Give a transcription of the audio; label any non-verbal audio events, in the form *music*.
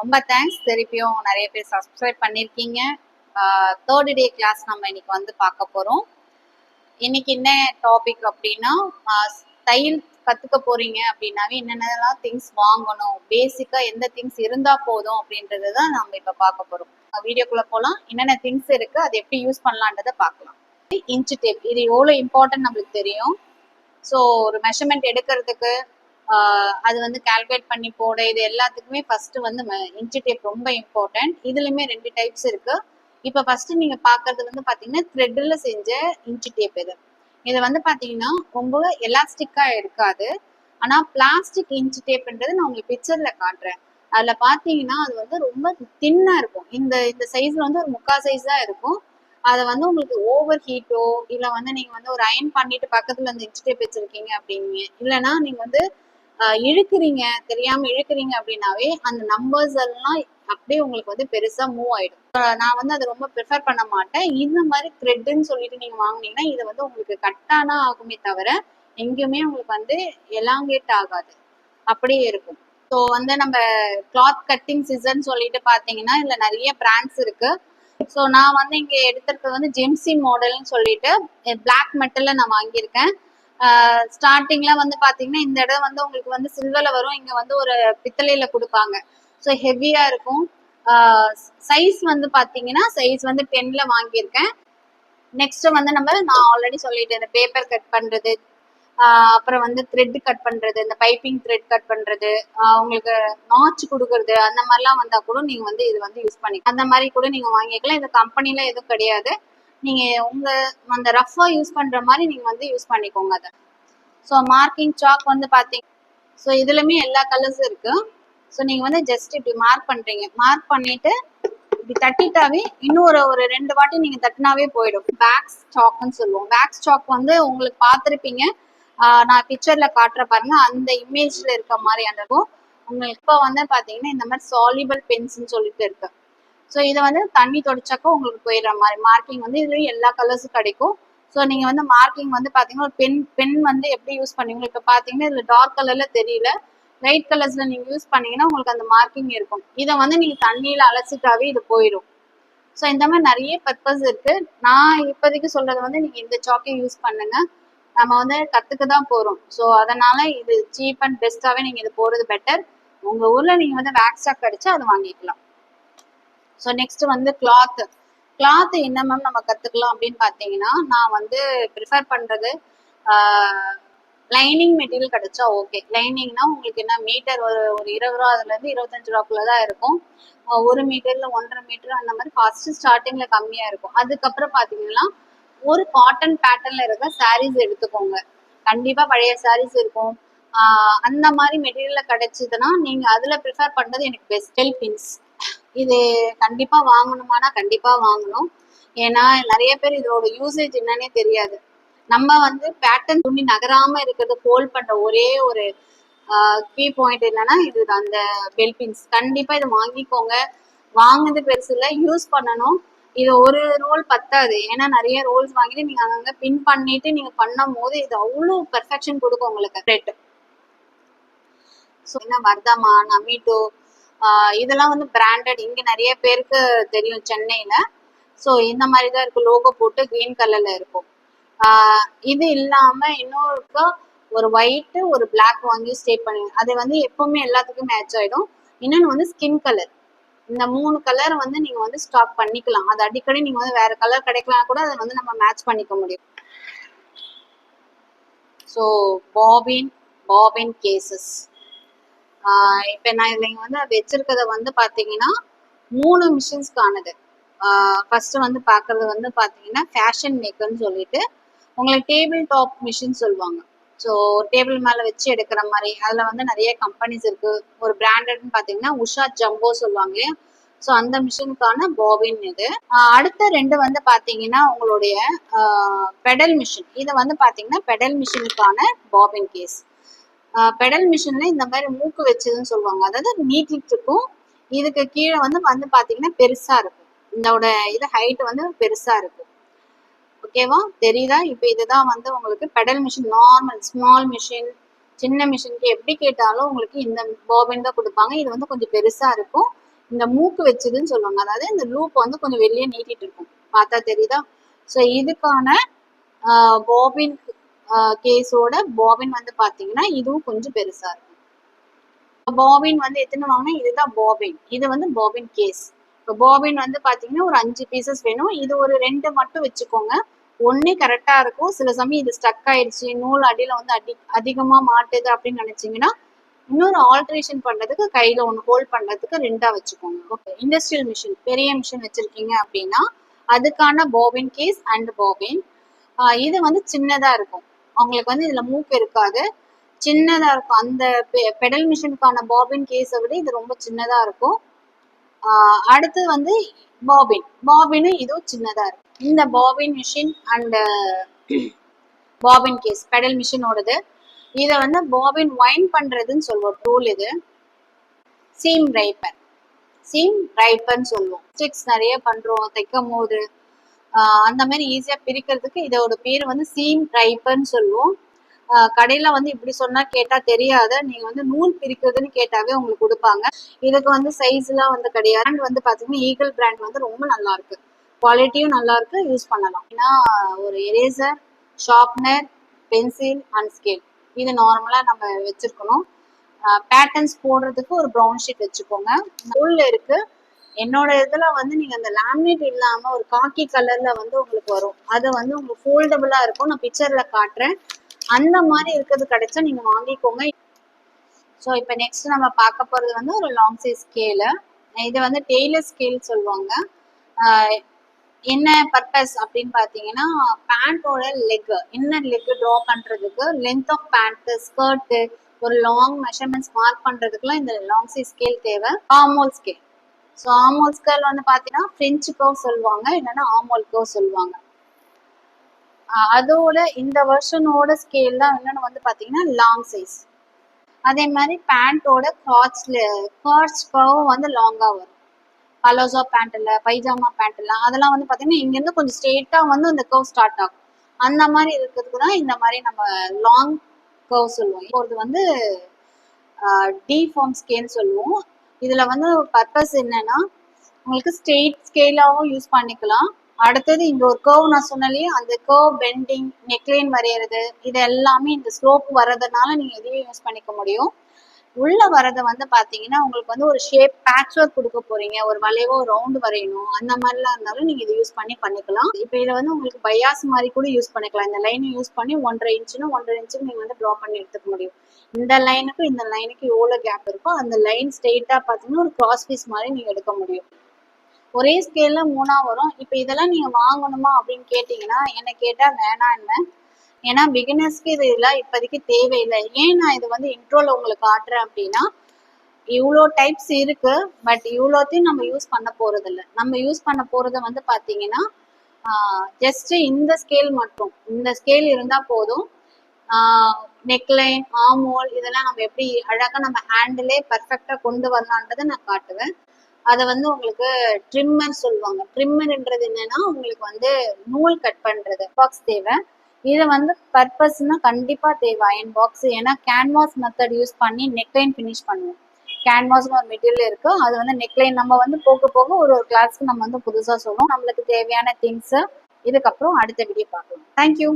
ரொம்ப தேங்க்ஸ் திருப்பியும் நிறைய பேர் சப்ஸ்கிரைப் பண்ணியிருக்கீங்க தேர்டு டே கிளாஸ் நம்ம இன்னைக்கு வந்து பார்க்க போகிறோம் இன்னைக்கு என்ன டாபிக் அப்படின்னா தையல் கற்றுக்க போறீங்க அப்படின்னாவே என்னென்னலாம் திங்ஸ் வாங்கணும் பேசிக்காக எந்த திங்ஸ் இருந்தால் போதும் அப்படின்றது தான் நம்ம இப்போ பார்க்க போகிறோம் வீடியோக்குள்ளே போகலாம் என்னென்ன திங்ஸ் இருக்குது அது எப்படி யூஸ் பண்ணலான்றதை பார்க்கலாம். இன்ச்சு டேப் இது எவ்வளோ இம்பார்ட்டன்ட் நம்மளுக்கு தெரியும். ஸோ ஒரு மெஷர்மெண்ட் எடுக்கிறதுக்கு அது வந்து கால்குலேட் பண்ணி போட. இது எல்லாத்துக்குமே ஃபர்ஸ்ட் வந்து இன்ச்சு டேப் ரொம்ப இம்பார்ட்டன்ட் இதுலயுமே ரெண்டு டைப்ஸ் இருக்கு. இப்போ ஃபர்ஸ்ட் நீங்க பாக்குறது வந்து பாத்தீங்கன்னா த்ரெட்ல செஞ்ச இன்ச்சு டேப் இது இது வந்து பாத்தீங்கன்னா ரொம்ப எலாஸ்டிக்கா இருக்காது. ஆனா பிளாஸ்டிக் இன்ச்சு டேப்ன்றது நான் உங்களுக்கு பிக்சர்ல காட்டுறேன். அதுல பாத்தீங்கன்னா அது வந்து ரொம்ப தின்னா இருக்கும். இந்த இந்த சைஸ்ல வந்து ஒரு முக்கா சைஸ் தான் இருக்கும். அதை வந்து உங்களுக்கு ஓவர் ஹீட்டோ இல்ல வந்து நீங்க வந்து ஒரு அயன் பண்ணிட்டு பக்கத்துல அந்த இன்ச் டேப் வச்சிருக்கீங்க அப்படிங்க இல்லைன்னா நீங்க வந்து இழுக்கிறீங்க தெரியாம இழுக்கிறீங்க அப்படின்னாவே அந்த நம்பர்ஸ் எல்லாம் அப்படியே உங்களுக்கு வந்து பெருசா மூவ் ஆயிடும். நான் வந்து அதை ரொம்ப ப்ரிஃபர் பண்ண மாட்டேன். இந்த மாதிரி த்ரெட்னு சொல்லிட்டு நீங்க வாங்குனீங்கன்னா இது வந்து உங்களுக்கு கட்டானா ஆகுமே தவிர எங்கேயுமே உங்களுக்கு வந்து எலாங்கேட் ஆகாது. அப்படியே இருக்கும். ஸோ வந்து நம்ம கிளாத் கட்டிங் சீசன் சொல்லிட்டு பார்த்தீங்கன்னா இதில் நிறைய பிராண்ட்ஸ் இருக்கு. ஸோ நான் வந்து இங்கே எடுத்திருக்கிறது வந்து ஜெம்சி மாடல்னு சொல்லிட்டு பிளாக் மெட்டல்ல நான் வாங்கியிருக்கேன். ஸ்டார்டிங்ல வந்து பாத்தீங்கன்னா இந்த இடம் வந்து உங்களுக்கு வந்து சில்வர்ல வரும். இங்க வந்து ஒரு பித்தளையில கொடுப்பாங்க. ஸோ ஹெவியா இருக்கும். சைஸ் வந்து பாத்தீங்கன்னா சைஸ் வந்து டென்ல வாங்கியிருக்கேன். நெக்ஸ்ட் வந்து நம்ம நான் ஆல்ரெடி சொல்லிட்டேன் இந்த பேப்பர் கட் பண்றது. அப்புறம் வந்து த்ரெட் கட் பண்றது இந்த பைப்பிங் த்ரெட் கட் பண்றது. உங்களுக்கு நாச்சு கொடுக்கறது அந்த மாதிரிலாம் வந்தா கூட நீங்க வந்து இது வந்து யூஸ் பண்ணி அந்த மாதிரி கூட நீங்க வாங்கிக்கலாம். இது கம்பெனில எதுவும் கிடையாது. நீங்க உங்க அந்த ரஃபா யூஸ் பண்ற மாதிரி நீங்க வந்து யூஸ் பண்ணிக்கோங்க அதை. ஸோ மார்க்கிங் சாக் வந்து பாத்தீங்க ஸோ இதுலயுமே எல்லா கலர்ஸும் இருக்கு. ஸோ நீங்க வந்து ஜஸ்ட் இப்படி மார்க் பண்றீங்க. மார்க் பண்ணிட்டு இப்படி தட்டிட்டாவே இன்னும் ஒரு ஒரு ரெண்டு வாட்டி நீங்க தட்டினாவே போயிடும். பேக்ஸ் சாக்னு சொல்லுவோம். பேக்ஸ் சாக் வந்து உங்களுக்கு பார்த்துருப்பீங்க நான் பிக்சர்ல காட்டுற பாருங்க. அந்த இமேஜ்ல இருக்க மாதிரி அந்த உங்களுக்கு இப்போ வந்து பாத்தீங்கன்னா இந்த மாதிரி சாலிபிள் பென்ஸ்ன்னு சொல்லிட்டு இருக்கு. ஸோ இதை வந்து தண்ணி தொடச்சாக்கா உங்களுக்கு போயிடுற மாதிரி. மார்க்கிங் வந்து இதுலேயும் எல்லா கலர்ஸும் கிடைக்கும். ஸோ நீங்கள் வந்து மார்க்கிங் வந்து பார்த்தீங்கன்னா ஒரு பென் பென் வந்து எப்படி யூஸ் பண்ணுவீங்களோ இப்போ பார்த்தீங்கன்னா இதில் டார்க் கலரில் தெரியல. லைட் கலர்ஸில் நீங்கள் யூஸ் பண்ணீங்கன்னா உங்களுக்கு அந்த மார்க்கிங் இருக்கும். இதை வந்து நீங்கள் தண்ணியில் அலசிட்டாவே இது போயிடும். ஸோ இந்த மாதிரி நிறைய பர்பஸ் இருக்குது நான் இப்போதைக்கு சொல்கிறது வந்து நீங்கள் இந்த சாக்கை யூஸ் பண்ணுங்கள் நம்ம வந்து கற்றுக்க தான் போகிறோம் ஸோ அதனால் இது சீப் அண்ட் பெஸ்ட்டாகவே நீங்கள் இது போகிறது பெட்டர் உங்கள் ஊரில் நீங்கள் வந்து வேக்ஸாக் சாக் அதை அது வாங்கிக்கலாம். ஸோ நெக்ஸ்ட் வந்து கிளாத் கிளாத் என்ன மேம் நம்ம கற்றுக்கலாம் அப்படின்னு பார்த்தீங்கன்னா நான் வந்து ப்ரிஃபர் பண்ணுறது லைனிங் மெட்டீரியல் கிடைச்சா ஓகே லைனிங்னா உங்களுக்கு என்ன மீட்டர் ஒரு ஒரு இருபது ரூபா அதுலேருந்து இருபத்தஞ்சு ரூபாக்குள்ள தான் இருக்கும் ஒரு மீட்டர்ல ஒன்றரை மீட்டர் அந்த மாதிரி ஃபர்ஸ்ட் ஸ்டார்டிங்ல கம்மியா இருக்கும். அதுக்கப்புறம் பாத்தீங்கன்னா ஒரு காட்டன் பேட்டர்ன்ல இருக்க சாரீஸ் எடுத்துக்கோங்க. கண்டிப்பா பழைய சாரீஸ் இருக்கும். அந்த மாதிரி மெட்டீரியல்ல கிடைச்சதுன்னா நீங்க அதுல ப்ரிஃபர் பண்றது எனக்கு பெஸ்டல் பின்ஸ் இது கண்டிப்பா வாங்கணுமானா கண்டிப்பா வாங்கணும். ஏன்னா நிறைய பேர் இதோட யூசேஜ் என்னன்னே தெரியாது. நம்ம வந்து பேட்டர்ன் துணி நகராம இருக்கிறது ஹோல்ட் பண்ற ஒரே ஒரு கீ பாயிண்ட் என்னன்னா இது அந்த பெல் பின்ஸ் கண்டிப்பா இதை வாங்கிக்கோங்க. வாங்குறது பெருசு இல்லை யூஸ் பண்ணணும். இது ஒரு ரோல் பத்தாது. ஏன்னா நிறைய ரோல்ஸ் வாங்கிட்டு நீங்க அங்கங்க பின் பண்ணிட்டு நீங்க பண்ணும் போது இது அவ்வளோ பெர்ஃபெக்ஷன் கொடுக்கும் உங்களுக்கு. ரேட்டு ஸோ என்ன வர்தமா நமிட்டோ இதெல்லாம் வந்து பிராண்டட் இங்க நிறைய பேருக்கு தெரியும் சென்னையில. ஸோ இந்த மாதிரி தான் இருக்கு. லோகோ போட்டு கிரீன் கலர்ல இருக்கும். இது இல்லாம இன்னொருக்கா ஒரு ஒயிட்டு ஒரு பிளாக் வாங்கி ஸ்டே பண்ணுங்க அது வந்து எப்பவுமே எல்லாத்துக்கும் மேட்ச் ஆயிடும். இன்னொன்று வந்து ஸ்கின் கலர் இந்த மூணு கலர் வந்து நீங்க வந்து ஸ்டாக் பண்ணிக்கலாம். அது அடிக்கடி நீங்க வந்து வேற கலர் கிடைக்கலாம் கூட அதை வந்து நம்ம மேட்ச் பண்ணிக்க முடியும். ஸோ பாபின் பாபின் கேசஸ் இப்போ நான் இதில் வந்து வச்சிருக்கிறத வந்து பார்த்தீங்கன்னா மூணு மிஷின்ஸ்க்கானது ஃபர்ஸ்ட் வந்து பார்க்கறது வந்து பார்த்தீங்கன்னா ஃபேஷன் மேக்கர்னு சொல்லிட்டு உங்களுக்கு டேபிள் டாப் மிஷின் சொல்லுவாங்க. ஸோ டேபிள் மேலே வச்சு எடுக்கிற மாதிரி அதில் வந்து நிறைய கம்பெனிஸ் இருக்கு. ஒரு பிராண்டட்னு பார்த்தீங்கன்னா உஷா ஜம்போ சொல்லுவாங்க ஸோ அந்த மிஷினுக்கான பாபின் இது. அடுத்த ரெண்டு வந்து பார்த்தீங்கன்னா உங்களுடைய பெடல் மிஷின் இது வந்து பார்த்தீங்கன்னா பெடல் மிஷினுக்கான பாபின் கேஸ் பெடல் மிஷின்ல இந்த மாதிரி மூக்கு வச்சதுன்னு சொல்லுவாங்க. அதாவது நீட்டிட்டு இருக்கும் இதுக்கு கீழே வந்து வந்து பாத்தீங்கன்னா பெருசா இருக்கும். இதோட இது ஹைட் வந்து பெருசா இருக்கும். ஓகேவா தெரியுதா? இப்போ இதுதான் வந்து உங்களுக்கு pedal machine normal small machine சின்ன மிஷினுக்கு எப்படி கேட்டாலும் உங்களுக்கு இந்த பாபின் தான் கொடுப்பாங்க. இது வந்து கொஞ்சம் பெருசா இருக்கும். இந்த மூக்கு வச்சதுன்னு சொல்லுவாங்க. அதாவது இந்த லூப் வந்து கொஞ்சம் வெளியே நீட்டிட்டு இருக்கும் பார்த்தா தெரியுதா? ஸோ இதுக்கான பாபின் கேஸோட பாபின் வந்து பார்த்தீங்கன்னா இதுவும் கொஞ்சம் பெருசாக இருக்கும். பாபின் வந்து எத்தனை வாங்கினா இதுதான் பாபின் இது வந்து பாபின் கேஸ். இப்போ பாபின் வந்து பார்த்தீங்கன்னா ஒரு அஞ்சு பீசஸ் வேணும். இது ஒரு ரெண்டு மட்டும் வச்சுக்கோங்க. ஒன்று கரெக்டாக இருக்கும். சில சமயம் இது ஸ்டக் ஆயிடுச்சு. நூல் அடியில் வந்து அடி அதிகமாக மாட்டுது அப்படின்னு நினச்சிங்கன்னா இன்னொரு ஆல்ட்ரேஷன் பண்ணுறதுக்கு கையில் ஒன்று ஹோல்ட் பண்ணுறதுக்கு ரெண்டாக வச்சுக்கோங்க. ஓகே இண்டஸ்ட்ரியல் மிஷின் பெரிய மிஷின் வச்சுருக்கீங்க அப்படின்னா அதுக்கான பாபின் கேஸ் அண்ட் பாபின் இது வந்து சின்னதாக இருக்கும். அவங்களுக்கு வந்து இதுல மூக்கு இருக்காது. சின்னதா இருக்கும். அந்த பெடல் மிஷினுக்கான பாபின் கேஸை விட இது ரொம்ப சின்னதா இருக்கும். அடுத்து வந்து பாபின். பாபினும் இதுவும் சின்னதா இருக்கும் இந்த bobbin machine and *clears throat* bobbin case pedal மிஷினோடது. இதை வந்து பாபின் வைன் பண்றதுன்னு சொல்லுவோம். டூல் இது. சீம் ரைப்பர் சீம் ரைப்பர்னு சொல்லுவோம். ஸ்டிக்ஸ் நிறைய பண்றோம். தைக்கும் போது அந்த மாதிரி ஈஸியா பிரிக்கிறதுக்கு இதோட பேர் வந்து சீம் ரைப்பர்னு சொல்லுவோம். கடையில் கடையில வந்து இப்படி சொன்னா கேட்டா தெரியாத. நீங்க வந்து நூல் பிரிக்கிறதுன்னு கேட்டாவே உங்களுக்கு கொடுப்பாங்க. இதுக்கு வந்து சைஸ் எல்லாம் வந்து கிடையாது. அண்ட் வந்து பாத்தீங்கன்னா ஈகிள் பிராண்ட் வந்து ரொம்ப நல்லா இருக்கு. குவாலிட்டியும் நல்லா இருக்கு. யூஸ் பண்ணலாம். ஏன்னா ஒரு eraser sharpener pencil and scale இது நார்மலா நம்ம வச்சிருக்கணும். பேட்டர்ன்ஸ் போடுறதுக்கு ஒரு ப்ரௌன் ஷீட் வச்சுக்கோங்க. நூலில் இருக்கு. என்னோட இதுல வந்து நீங்க அந்த லேமினேட் இல்லாம ஒரு காக்கி கலர்ல வந்து உங்களுக்கு வரும். அது வந்து உங்களுக்கு ஃபோல்டபுளா இருக்கும். நான் பிக்சர்ல காட்டுறேன். அந்த மாதிரி இருக்கிறது கிடைச்சா நீங்க வாங்கிக்கோங்க. ஸோ இப்போ நெக்ஸ்ட் நம்ம பார்க்க போறது வந்து ஒரு லாங் சைஸ் ஸ்கேலு இது வந்து டெய்லர் ஸ்கேல் சொல்லுவாங்க. என்ன பர்பஸ் அப்படின்னு பார்த்தீங்கன்னா பேண்ட்டோட லெக் இன்னர் லெக் ட்ரா பண்ணுறதுக்கு லென்த் ஆஃப் பேண்ட்டு ஸ்கர்ட்டு ஒரு லாங் மெஷர்மெண்ட்ஸ் மார்க் பண்ணுறதுக்குலாம் இந்த லாங் சைஸ் ஸ்கேல் தேவை. Armhole scale so armhole scale வந்து பார்த்தீங்கன்னா ஃப்ரெஞ்சு கர்வ் சொல்லுவாங்க இல்லைன்னா ஆமோல் சொல்லுவாங்க. அதோட இந்த வெர்ஷனோட ஸ்கேல் தான் என்னன்னு வந்து பார்த்தீங்கன்னா லாங் சைஸ் அதே மாதிரி பேண்ட்டோட கார்ட்ஸில் கார்ட்ஸ் கர்வ் வந்து லாங்காக வரும். பலோசா பேண்ட்ல பைஜாமா பேண்ட்ல அதெல்லாம் வந்து பார்த்தீங்கன்னா இங்கேருந்து கொஞ்சம் ஸ்ட்ரெயிட்டாக வந்து அந்த கர்வ் ஸ்டார்ட் ஆகும். அந்த மாதிரி இருக்கிறதுக்கு தான் இந்த மாதிரி நம்ம லாங் கர்வ் சொல்லுவோம். இப்போ வந்து டி ஃபார்ம் ஸ்கேன்னு சொல்லுவோம். இதுல வந்து பர்பஸ் என்னன்னா உங்களுக்கு ஸ்ட்ரெயிட் ஸ்கேலாகவும் யூஸ் பண்ணிக்கலாம். அடுத்தது இந்த ஒரு கர்வ் நான் சொன்னாலே அந்த கர்வ் பெண்டிங் நெக்லைன் வரைகிறது இது எல்லாமே இந்த ஸ்லோப் வர்றதுனால நீங்க இதையும் யூஸ் பண்ணிக்க முடியும். உள்ள வரதை வந்து பாத்தீங்கன்னா உங்களுக்கு வந்து ஒரு ஷேப் பேட்ச் ஒர்க் கொடுக்க போறீங்க. ஒரு வளைவோ ரவுண்ட் வரையணும். அந்த மாதிரிலாம் இருந்தாலும் நீங்க இதை யூஸ் பண்ணி பண்ணிக்கலாம். இப்போ இதை வந்து உங்களுக்கு பயாஸ் மாதிரி கூட யூஸ் பண்ணிக்கலாம். இந்த லைனை யூஸ் பண்ணி ஒன்றரை இன்ச்சுன்னு ஒன்றரை இன்ச்சுக்கு நீங்க வந்து ட்ரா பண்ணி எடுத்துக்க முடியும். இந்த லைனுக்கும் இந்த லைனுக்கு எவ்வளோ கேப் இருக்கோ அந்த லைன் ஸ்ட்ரெயிட்டா பார்த்தீங்கன்னா ஒரு கிராஸ் பீஸ் மாதிரி நீங்க எடுக்க முடியும். ஒரே ஸ்கேல்ல மூணா வரும். இப்போ இதெல்லாம் நீங்க வாங்கணுமா அப்படின்னு கேட்டீங்கன்னா என்ன கேட்டா வேணான்னு ஏன்னா பிகினர்ஸ்க்கு இது இதெல்லாம் இப்போதைக்கு தேவையில்லை. ஏன் நான் இது வந்து இன்ட்ரோல உங்களுக்கு காட்டுறேன் அப்படின்னா இவ்வளோ டைப்ஸ் இருக்கு பட் இவ்வளோத்தையும் நம்ம யூஸ் பண்ண போறது நம்ம யூஸ் பண்ண போறது வந்து பார்த்தீங்கன்னா ஜஸ்ட் இந்த ஸ்கேல் மட்டும். இந்த ஸ்கேல் இருந்தா போதும். நெக்லைன் ஆமோல் இதெல்லாம் நம்ம எப்படி அழகாக நம்ம ஹேண்டிலே பர்ஃபெக்டாக கொண்டு வரலான்றதை நான் காட்டுவேன். அதை வந்து உங்களுக்கு ட்ரிம்மர் சொல்லுவாங்க. ட்ரிம்மர்ன்றது என்னன்னா உங்களுக்கு வந்து நூல் கட் பண்ணுறது பாக்ஸ் தேவை. இது வந்து பர்பஸ்னா கண்டிப்பா தேவை. அயன் பாக்ஸ் ஏன்னா கேன்வாஸ் மெத்தட் யூஸ் பண்ணி நெக்லைன் ஃபினிஷ் பண்ணுவோம். கேன்வாஸ்னு ஒரு மெட்டீரியல் இருக்கு. அது வந்து நெக்லைன் நம்ம வந்து போக போக ஒரு ஒரு கிளாஸ்க்கு நம்ம வந்து புதுசா சொல்லுவோம் நம்மளுக்கு தேவையான திங்ஸ் இதுக்கப்புறம் அடுத்த வீடியோ பார்க்கலாம். தேங்க்யூ